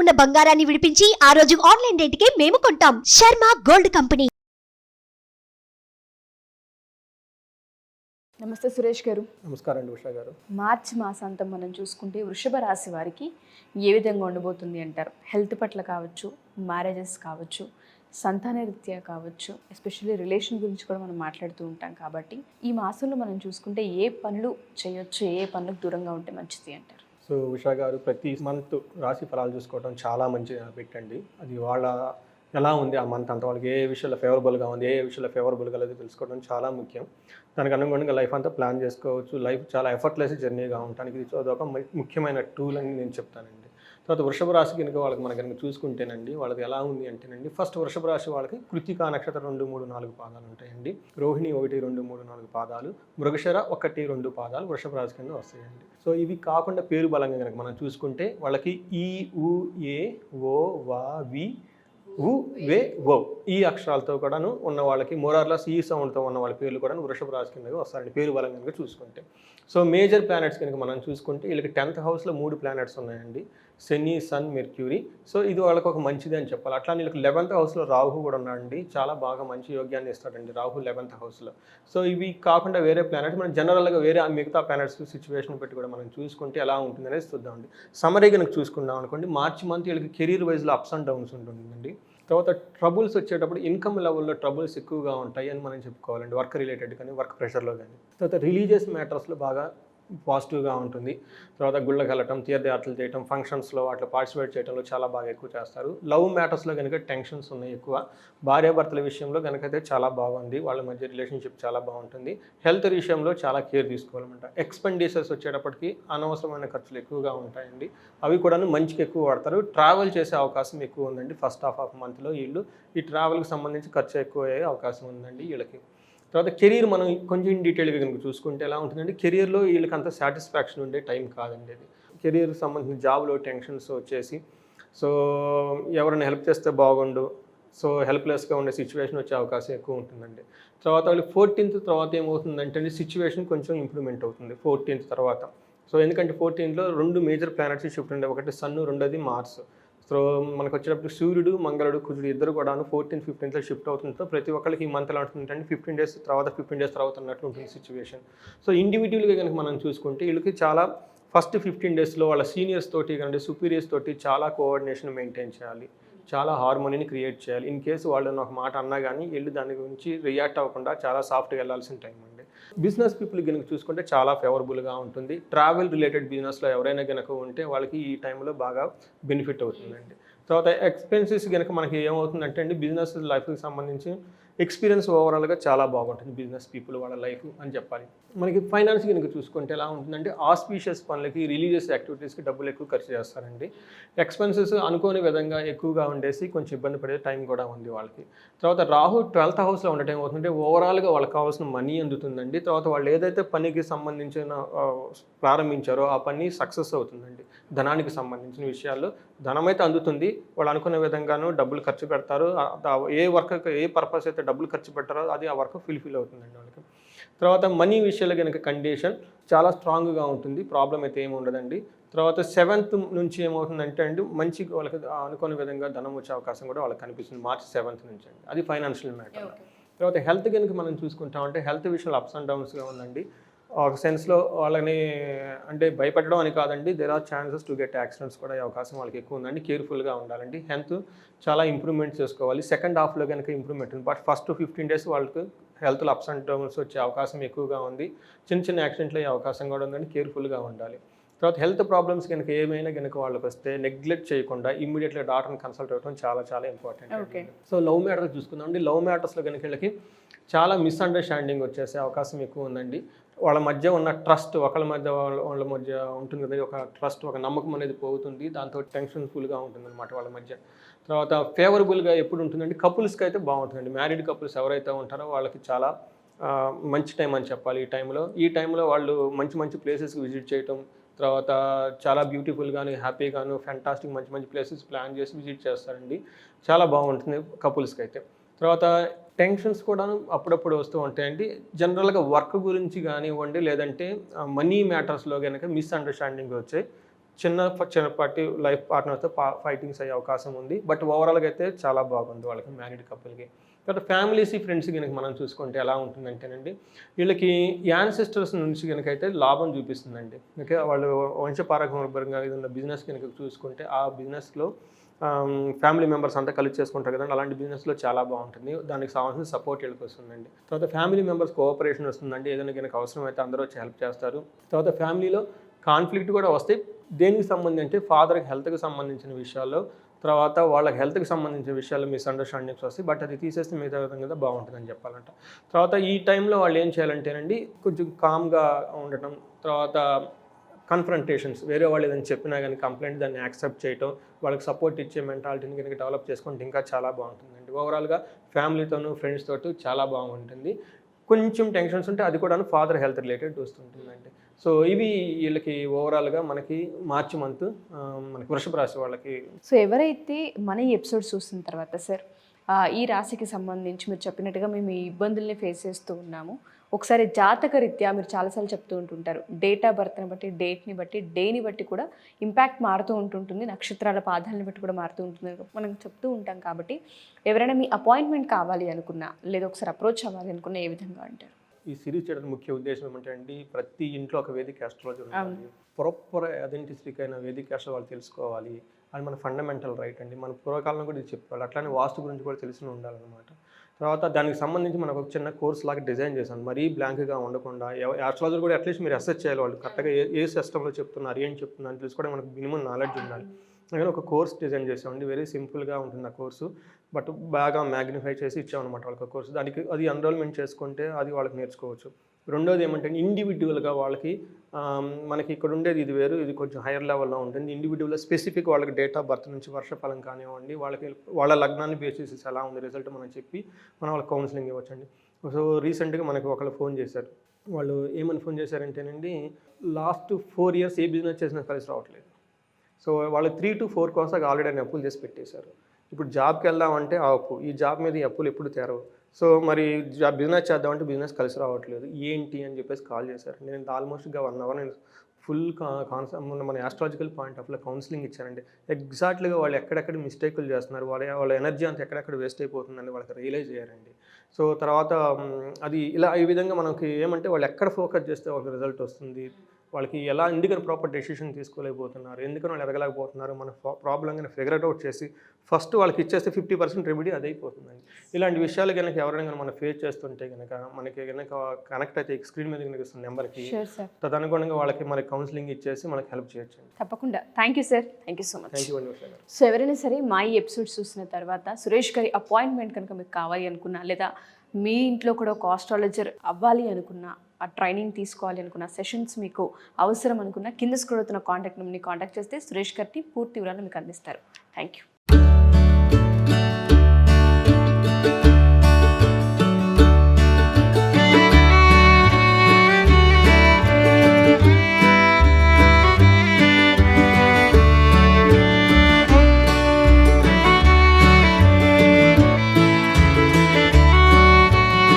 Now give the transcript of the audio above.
ఉన్న బంగారాన్ని విడిపించి ఆ రోజు ఆన్లైన్ రేటుకే మేము కొంటాం. Sharma gold company. నమస్తే సురేష్ గారు. నమస్కారం అండి ఉషా గారు. మార్చి మాసాంతం మనం చూసుకుంటే వృషభ రాశి వారికి ఏ విధంగా ఉండబోతుంది అంటారు? హెల్త్ పట్ల కావచ్చు మ్యారేజెస్ కావచ్చు సంతాన రీత్యా కావచ్చు ఎస్పెషల్లీ రిలేషన్ గురించి కూడా మనం మాట్లాడుతూ ఉంటాం కాబట్టి ఈ మాసంలో మనం చూసుకుంటే ఏ పనులు చేయొచ్చు ఏ పనులకు దూరంగా ఉంటే మంచిది అంటారు? సో ఉషా గారు ప్రతి మంత్ రాశి ఫలాలు చూసుకోవడం చాలా మంచి పెట్టండి. అది వాళ్ళ ఎలా ఉంది ఆ మంత్ అంత? వాళ్ళకి ఏ విషయంలో ఫేవరబుల్గా ఉంది ఏ విషయంలో ఫేవరబుల్గా లేదు తెలుసుకోవడం చాలా ముఖ్యం. దానికి అనుగుణంగా లైఫ్ అంతా ప్లాన్ చేసుకోవచ్చు. లైఫ్ చాలా ఎఫర్ట్లెస్ జర్నీగా ఉండటానికి ఇది ఒక ముఖ్యమైన టూల్ అని నేను చెప్తానండి. తర్వాత వృషభ రాశి కనుక వాళ్ళకి మనం కనుక చూసుకుంటేనండి వాళ్ళకి ఎలా ఉంది అంటేనండి ఫస్ట్ వృషభ రాశి వాళ్ళకి కృతికా నక్షత్రం రెండు మూడు నాలుగు పాదాలు ఉంటాయండి. రోహిణి ఒకటి రెండు మూడు నాలుగు పాదాలు మృగశర ఒకటి రెండు పాదాలు వృషభ రాశి కింద వస్తాయండి. సో ఇవి కాకుండా పేరు బలంగా కనుక మనం చూసుకుంటే వాళ్ళకి ఈ ఉ ఏ ఓ వా వి ఉ వే ఓ ఈ అక్షరాలతో కూడాను ఉన్న వాళ్ళకి మోరార్లస్ ఈ సౌండ్తో ఉన్న వాళ్ళ పేర్లు కూడా వృషభ రాశి కింద వస్తారండి పేరు బలం కనుక చూసుకుంటే. సో మేజర్ ప్లానెట్స్ కనుక మనం చూసుకుంటే వీళ్ళకి టెన్త్ హౌస్లో మూడు ప్లానెట్స్ ఉన్నాయండి. శని సన్ మెర్క్యూరీ. సో ఇది వాళ్ళకి ఒక మంచిది అని చెప్పాలి. అట్లా వీళ్ళకి లెవెన్త్ హౌస్లో రాహు కూడా ఉన్నాడండి. చాలా బాగా మంచి యోగ్యాన్ని ఇస్తాడండి రాహు లెవెన్త్ హౌస్లో. సో ఇవి కాకుండా వేరే ప్లానెట్స్ మనం జనరల్గా వేరే మిగతా ప్లానెట్స్ సిచ్యువేషన్ పెట్టి కూడా మనం చూసుకుంటే ఎలా ఉంటుంది అనేది చూద్దామండి. సమరీ కనుక చూసుకున్నాం అనుకోండి. మార్చి మంత్ వీళ్ళకి కెరీర్ వైజ్లో అప్స్ అండ్ డౌన్స్ ఉంటుందండి. తర్వాత ట్రబుల్స్ వచ్చేటప్పుడు ఇన్కమ్ లెవెల్లో ట్రబుల్స్ ఎక్కువగా ఉంటాయి అని మనం చెప్పుకోవాలండి. వర్క్ రిలేటెడ్ కానీ వర్క్ ప్రెషర్లో కానీ. తర్వాత రిలీజియస్ మ్యాటర్స్లో బాగా పాజిటివ్గా ఉంటుంది. తర్వాత గుళ్ళకి వెళ్ళటం తీర్థయాత్రలు చేయటం ఫంక్షన్స్లో వాటిలో పార్టిసిపేట్ చేయడంలో చాలా బాగా ఎక్కువ చేస్తారు. లవ్ మ్యాటర్స్లో కనుక టెన్షన్స్ ఉన్నాయి ఎక్కువ. భార్యాభర్తల విషయంలో కనుకైతే అయితే చాలా బాగుంది. వాళ్ళ మధ్య రిలేషన్షిప్ చాలా బాగుంటుంది. హెల్త్ విషయంలో చాలా కేర్ తీసుకోవాలన్నమాట. ఎక్స్పెండిచర్స్ వచ్చేటప్పటికి అనవసరమైన ఖర్చులు ఎక్కువగా ఉంటాయండి. అవి కూడాను మంచికి ఎక్కువ వాడతారు. ట్రావెల్ చేసే అవకాశం ఎక్కువ ఉందండి. ఫస్ట్ హాఫ్ ఆఫ్ మంత్లో వీళ్ళు. ఈ ట్రావెల్కి సంబంధించి ఖర్చు ఎక్కువ అయ్యే అవకాశం ఉందండి వీళ్ళకి. తర్వాత కెరీర్ మనం కొంచెం డీటెయిల్గా కనుక చూసుకుంటే ఎలా ఉంటుందంటే కెరీర్లో వీళ్ళకి అంత సాటిస్ఫాక్షన్ ఉండే టైం కాదండి అది. కెరీర్ సంబంధించిన జాబ్లో టెన్షన్స్ వచ్చేసి సో ఎవరైనా హెల్ప్ చేస్తే బాగుండు సో హెల్ప్లెస్గా ఉండే సిచ్యువేషన్ వచ్చే అవకాశం ఎక్కువ ఉంటుందండి. తర్వాత వాళ్ళు ఫోర్టీన్త్ తర్వాత ఏమవుతుందంటే సిచ్యువేషన్ కొంచెం ఇంప్రూవ్మెంట్ అవుతుంది ఫోర్టీన్త్ తర్వాత. సో ఎందుకంటే ఫోర్టీన్త్లో రెండు మేజర్ ప్లానెట్స్ షిఫ్ట్ ఉండే ఒకటి సన్ను రెండోది మార్స్. సో మనకు వచ్చేటప్పుడు సూర్యుడు మంగళుడు కుజుడు ఇద్దరు కూడాను ఫోర్టీన్ ఫిఫ్టీన్త్లో షిఫ్ట్ అవుతుందో. ప్రతి ఒక్కరికి ఈ మంత్ ఎలా ఉంటుందంటే ఫిఫ్టీన్ డేస్ తర్వాత ఫిఫ్టీన్ డేస్ తర్వాత ఉన్నట్లు ఉంటుంది సిచ్యువేషన్ సో ఇండివిజువల్గా కనుక మనం చూసుకుంటే వీళ్ళకి చాలా ఫస్ట్ ఫిఫ్టీన్ డేస్లో వాళ్ళ సీనియర్స్ తోటి కానీ సుపీరియర్స్ తోటి చాలా కోఆర్డినేషన్ మెయింటైన్ చేయాలి. చాలా హార్మోనీని క్రియేట్ చేయాలి. ఇన్ కేసు వాళ్ళని ఒక మాట అన్నా కానీ వెళ్ళి దాని గురించి రియాక్ట్ అవ్వకుండా చాలా సాఫ్ట్గా వెళ్ళాల్సిన టైం అండి. బిజినెస్ పీపుల్ కనుక చూసుకుంటే చాలా ఫేవరబుల్గా ఉంటుంది. ట్రావెల్ రిలేటెడ్ బిజినెస్లో ఎవరైనా కనుక ఉంటే వాళ్ళకి ఈ టైంలో బాగా బెనిఫిట్ అవుతుందండి. తర్వాత ఎక్స్పెన్సెస్ కనుక మనకి ఏమవుతుందంటే అండి బిజినెస్ లైఫ్కి సంబంధించి ఎక్స్పీరియన్స్ ఓవరాల్గా చాలా బాగుంటుంది బిజినెస్ పీపుల్ వాళ్ళ లైఫ్ అని చెప్పాలి. మనకి ఫైనాన్స్ కనుక చూసుకుంటే ఎలా ఉంటుందంటే ఆస్పీషియస్ పనులకి రిలీజియస్ యాక్టివిటీస్కి డబ్బులు ఎక్కువ ఖర్చు చేస్తారండి. ఎక్స్పెన్సెస్ అనుకోని విధంగా ఎక్కువగా ఉండేసి కొంచెం ఇబ్బంది పడే టైం కూడా ఉంది వాళ్ళకి. తర్వాత రాహు ట్వెల్త్ హౌస్లో ఉండటం అవుతుంటే ఓవరాల్గా వాళ్ళకి కావాల్సిన మనీ అందుతుందండి. తర్వాత వాళ్ళు ఏదైతే పనికి సంబంధించిన ప్రారంభించారో ఆ పని సక్సెస్ అవుతుందండి. ధనానికి సంబంధించిన విషయాల్లో ధనం అయితే అందుతుంది. వాళ్ళు అనుకున్న విధంగాను డబ్బులు ఖర్చు పెడతారు. ఏ వర్క్ ఏ పర్పస్ అయితే డబ్బులు ఖర్చు పెట్టారో అది ఆ వర్క్ ఫుల్ఫిల్ అవుతుందండి వాళ్ళకి. తర్వాత మనీ విషయాలు కనుక కండిషన్ చాలా స్ట్రాంగ్గా ఉంటుంది ప్రాబ్లం అయితే ఏమి ఉండదండి. తర్వాత సెవెంత్ నుంచి ఏమవుతుందంటే అండి మంచి వాళ్ళకి అనుకునే విధంగా ధనం వచ్చే అవకాశం కూడా వాళ్ళకి కనిపిస్తుంది మార్చి సెవెంత్ నుంచి అండి. అది ఫైనాన్షియల్ మ్యాటర్ తర్వాత హెల్త్ కనుక మనం చూసుకుంటామంటే హెల్త్ విషయంలో అప్స్ అండ్ డౌన్స్గా ఉందండి. ఒక సెన్స్లో వాళ్ళని అంటే భయపెట్టడం అని కాదండి. There are chances to get accidents కూడా అయ్యే అవకాశం వాళ్ళకి ఎక్కువ ఉందండి. కేర్ఫుల్గా ఉండాలండి. హెల్త్ చాలా ఇంప్రూవ్మెంట్ చేసుకోవాలి. సెకండ్ హాఫ్లో కనుక ఇంప్రూవ్మెంట్ ఉంది. బట్ ఫస్ట్ ఫిఫ్టీన్ డేస్ వాళ్ళకి హెల్త్లో అప్స్ అండ్ డౌన్స్ వచ్చే అవకాశం ఎక్కువగా ఉంది. చిన్న చిన్న యాక్సిడెంట్లు అయ్యే అవకాశం కూడా ఉందండి. కేర్ఫుల్గా ఉండాలి. తర్వాత హెల్త్ ప్రాబ్లమ్స్ కనుక ఏమైనా కనుక వాళ్ళకి వస్తే నెగ్లెక్ట్ చేయకుండా ఇమ్మీడియట్గా డాక్టర్ని కన్సల్ట్ అవ్వడం చాలా చాలా ఇంపార్టెంట్. సో లవ్ మ్యాటర్స్ చూసుకుందాం అండి. లవ్ మ్యాటర్స్లో కనుక వీళ్ళకి చాలా మిస్అండర్స్టాండింగ్ వచ్చేసే అవకాశం ఎక్కువ ఉందండి. వాళ్ళ మధ్య ఉన్న ట్రస్ట్ ఒకళ్ళ మధ్య వాళ్ళ వాళ్ళ మధ్య ఉంటుంది కదా ఒక ట్రస్ట్ ఒక నమ్మకం అనేది పోతుంది. దాంతో టెన్షన్ ఫుల్గా ఉంటుంది అనమాట వాళ్ళ మధ్య. తర్వాత ఫేవరబుల్గా ఎప్పుడు ఉంటుందండి? కపుల్స్కి అయితే బాగుంటుందండి. మ్యారీడ్ కపుల్స్ ఎవరైతే ఉంటారో వాళ్ళకి చాలా మంచి టైం అని చెప్పాలి ఈ టైంలో ఈ టైంలో వాళ్ళు మంచి మంచి ప్లేసెస్కి విజిట్ చేయటం తర్వాత చాలా బ్యూటిఫుల్గాను హ్యాపీగాను ఫ్యాంటాస్టిక్ మంచి మంచి ప్లేసెస్ ప్లాన్ చేసి విజిట్ చేస్తారండి. చాలా బాగుంటుంది కపుల్స్కి అయితే తర్వాత టెన్షన్స్ కూడా అప్పుడప్పుడు వస్తూ ఉంటాయండి. జనరల్గా వర్క్ గురించి కానివ్వండి లేదంటే మనీ మ్యాటర్స్లో కనుక మిస్అండర్స్టాండింగ్ వచ్చాయి. చిన్న చిన్నపాటి లైఫ్ పార్ట్నర్తో ఫైటింగ్స్ అయ్యే అవకాశం ఉంది. బట్ ఓవరాల్గా అయితే చాలా బాగుంది వాళ్ళకి మ్యారీడ్ కపుల్కి తర్వాత ఫ్యామిలీస్ ఫ్రెండ్స్ కనుక మనం చూసుకుంటే ఎలా ఉంటుందంటేనండి వీళ్ళకి యాన్సిస్టర్స్ నుంచి కనుక అయితే లాభం చూపిస్తుందండి. ఓకే వాళ్ళు వంశపారకంపరంగా ఏదైనా బిజినెస్ కనుక చూసుకుంటే ఆ బిజినెస్లో ఫ్యామిలీ మెంబర్స్ అంతా కలిసి చేసుకుంటారు కదండి అలాంటి బిజినెస్లో చాలా బాగుంటుంది. దానికి కావాల్సిన సపోర్ట్ వీళ్ళకి వస్తుందండి. తర్వాత ఫ్యామిలీ మెంబర్స్ కోఆపరేషన్ వస్తుందండి ఏదైనా కనుక అవసరం అయితే అందరూ వచ్చి హెల్ప్ చేస్తారు. తర్వాత ఫ్యామిలీలో కాన్ఫ్లిక్ట్ కూడా వస్తాయి. దేనికి సంబంధించి అంటే ఫాదర్కి హెల్త్కి సంబంధించిన విషయాల్లో తర్వాత వాళ్ళకి హెల్త్కి సంబంధించిన విషయాలు మిస్అండర్స్టాండింగ్స్ వస్తాయి. బట్ అది తీసేస్తే మిగతా విధంగా బాగుంటుందని చెప్పాలంట. తర్వాత ఈ టైంలో వాళ్ళు ఏం చేయాలంటేనండి కొంచెం కామ్గా ఉండటం తర్వాత కన్ఫ్రంటేషన్స్ వేరే వాళ్ళు ఏదైనా చెప్పినా కానీ కంప్లైంట్ దాన్ని యాక్సెప్ట్ చేయటం వాళ్ళకి సపోర్ట్ ఇచ్చే మెంటాలిటీని కనుక డెవలప్ చేసుకుంటే ఇంకా చాలా బాగుంటుందండి. ఓవరాల్గా ఫ్యామిలీతోనూ ఫ్రెండ్స్ తోటి చాలా బాగుంటుంది. కొంచెం టెన్షన్స్ ఉంటే అది కూడా ఫాదర్ హెల్త్ రిలేటెడ్ వస్తుంటుందండి. సో ఇవి వీళ్ళకి ఓవరాల్గా మనకి మార్చి మంత్ మనకి వృషభ రాశి వాళ్ళకి సో ఎవరైతే మన ఈ ఎపిసోడ్ చూసిన తర్వాత సార్ ఈ రాశికి సంబంధించి మీరు చెప్పినట్టుగా మేము ఈ ఇబ్బందుల్ని ఫేస్ చేస్తూ ఉన్నాము. ఒకసారి జాతక రీత్యా మీరు చాలాసార్లు చెప్తూ ఉంటుంటారు. డేట్ ఆఫ్ బర్త్ని బట్టి డేట్ని బట్టి డేని బట్టి కూడా ఇంపాక్ట్ మారుతూ ఉంటుంటుంది. నక్షత్రాల పాదాలని బట్టి కూడా మారుతూ ఉంటుంది. మనం చెప్తూ ఉంటాం కాబట్టి ఎవరైనా మీ అపాయింట్మెంట్ కావాలి అనుకున్నా లేదా ఒకసారి అప్రోచ్ అవ్వాలి అనుకున్నా ఏ విధంగా అంటారు? ఈ సిరీస్ చేయడానికి ముఖ్య ఉద్దేశం ఏమంటే అండి ప్రతి ఇంట్లో ఒక వేదిక ఆస్ట్రాలజీ ఉండాలి. ప్రాపర్ ఐడెంటిస్టిక్ అయిన వేదిక ఆస్ట్రాలజీ తెలుసుకోవాలి. అది మన ఫండమెంటల్ రైట్ అండి. మన పూర్వకాలంలో కూడా ఇది చెప్పాలి అట్లానే వాస్తు గురించి కూడా తెలిసి ఉండాలన్నమాట. తర్వాత దానికి సంబంధించి మనకు ఒక చిన్న కోర్స్ లాగా డిజైన్ చేశాను. మరీ బ్లాంక్గా ఉండకుండా ఆస్ట్రాలజీ కూడా అట్లీస్ట్ మీరు అసెస్ చేయాలి వాళ్ళు. కరెక్ట్గా ఏ ఏ సిస్టంలో చెప్తున్నారు ఏం చెప్తున్నారు తెలుసుకోవడానికి మనకు మినిమం నాలెడ్జ్ ఉండాలి. అలాగే ఒక కోర్స్ డిజైన్ చేసామండి వెరీ సింపుల్గా ఉంటుంది ఆ కోర్సు. బట్ బాగా మ్యాగ్నిఫై చేసి ఇచ్చామన్నమాట వాళ్ళకి కోర్సు. దానికి అది ఎన్రోల్మెంట్ చేసుకుంటే అది వాళ్ళకి నేర్చుకోవచ్చు. రెండోది ఏమంటే ఇండివిజువల్గా వాళ్ళకి మనకి ఇక్కడ ఉండేది ఇది వేరు ఇది కొంచెం హైయర్ లెవెల్లో ఉంటుంది. ఇండివిజువల్గా స్పెసిఫిక్ వాళ్ళకి డేట్ ఆఫ్ బర్త్ నుంచి వర్షఫలం కానివ్వండి వాళ్ళకి వాళ్ళ లగ్నాన్ని బేస్ ఎలా ఉంది రిజల్ట్ మనం చెప్పి మనం వాళ్ళకి కౌన్సిలింగ్ ఇవ్వచ్చండి. సో రీసెంట్గా మనకి ఒకళ్ళు ఫోన్ చేశారు. వాళ్ళు ఏమని ఫోన్ చేశారంటేనండి లాస్ట్ ఫోర్ ఇయర్స్ ఏ బిజినెస్ చేసినా కలిసి రావట్లేదు. సో వాళ్ళు త్రీ టు ఫోర్ కోసం ఆల్రెడీ ఆయన అప్పులు చేసి పెట్టేశారు. ఇప్పుడు జాబ్కి వెళ్దామంటే ఆ అప్పు ఈ జాబ్ మీద ఈ అప్పులు ఎప్పుడు తేరవు? సో మరి జాబ్ బిజినెస్ చేద్దామంటే బిజినెస్ కలిసి రావట్లేదు. ఏంటి అని చెప్పేసి కాల్ చేశారు. నేను ఆల్మోస్ట్గా వన్ అవర్ నేను ఫుల్ కాన్సెప్ట్ మన ఆస్ట్రాలజికల్ పాయింట్ ఆఫ్ కౌన్సిలింగ్ ఇచ్చానండి. ఎగ్జాక్ట్లీగా వాళ్ళు ఎక్కడెక్కడ మిస్టేకులు చేస్తున్నారు వాళ్ళ వాళ్ళ ఎనర్జీ అంతా ఎక్కడెక్కడ వేస్ట్ అయిపోతుందని వాళ్ళకి రియలైజ్ అయ్యారండి సో తర్వాత అది ఇలా ఈ విధంగా మనకి ఏమంటే వాళ్ళు ఎక్కడ ఫోకస్ చేస్తే వాళ్ళకి రిజల్ట్ వస్తుంది? వాళ్ళకి ఎలా ఎందుకని ప్రాపర్ డెసిషన్ తీసుకోలేకపోతున్నారు? ఎందుకని వాళ్ళు ఎదగలేకపోతున్నారు? మన ప్రాబ్లం కానీ ఫిగర్ అవుట్ చేసి ఫస్ట్ వాళ్ళకి ఇచ్చేస్తే ఫిఫ్టీ పర్సెంట్ రెమెడీ అదే అయిపోతుందండి ఇలాంటి విషయాలు కనుక ఎవరైనా కనుక మనం ఫేస్ చేస్తుంటే కనుక మనకి కనుక కనెక్ట్ అయితే స్క్రీన్ మీద కనుక ఇస్తున్న నెంబర్కి తదనుగుణంగా వాళ్ళకి మనకి కౌన్సిలింగ్ ఇచ్చేసి మనకి హెల్ప్ చేయొచ్చండి. తప్పకుండా. Thank you sir thank you so much so ఎవరైనా సరే మా ఈ ఎపిసోడ్స్ చూసిన తర్వాత సురేష్ గారి అపాయింట్మెంట్ కనుక మీకు కావాలి అనుకున్నా లేదా మీ ఇంట్లో కూడా ఒక ఆస్ట్రాలజర్ అవ్వాలి అనుకున్నా ఆ ట్రైనింగ్ తీసుకోవాలి అనుకున్న సెషన్స్ మీకు అవసరం అనుకున్న కింద స్క్రోల్ అవుతున్న కాంటాక్ట్ నెంబర్ని కాంటాక్ట్ చేస్తే సురేష్ గారిని పూర్తి వివరాలు మీకు అందిస్తారు. Thank you